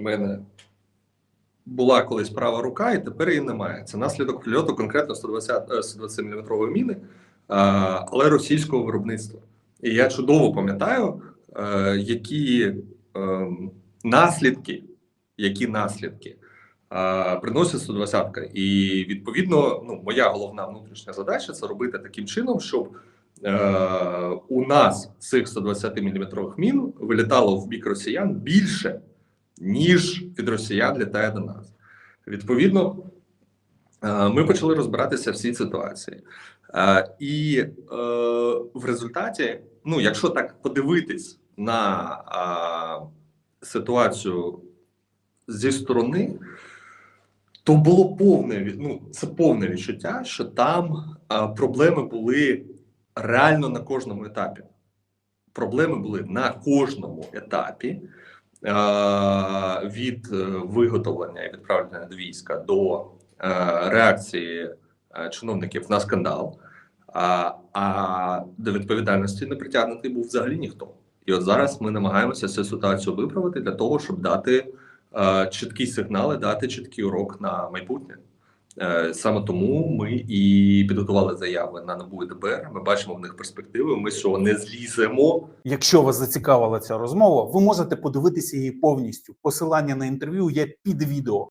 У мене була колись права рука, і тепер її немає. Це наслідок прильоту конкретно 120, 120 мм міни, але російського виробництва. І я чудово пам'ятаю, е, які е, наслідки, які наслідки приносить 120 І відповідно, ну, моя головна внутрішня задача це робити таким чином, щоб е, у нас цих 120 мм мін вилітало в бік росіян більше, ніж від росіян літає до нас. Відповідно, е, ми почали розбиратися в цій ситуації. Е, І е, в результаті, ну, якщо так подивитись на ситуацію зі сторони, то було повне ну, це повне відчуття, що там проблеми були реально на кожному етапі. Проблеми були на кожному етапі від е, виготовлення і відправлення до війська до е, реакції е, чиновників на скандал. А, до відповідальності не притягнутий був взагалі ніхто. І от зараз ми намагаємося цю ситуацію виправити для того, щоб дати е, чіткі сигнали, дати чіткий урок на майбутнє. Е, Саме тому ми і підготували заяви на НАБУ і ДБР. Ми бачимо в них перспективи. Ми що не зліземо. Якщо вас зацікавила ця розмова, ви можете подивитися її повністю. Посилання на інтерв'ю є під відео.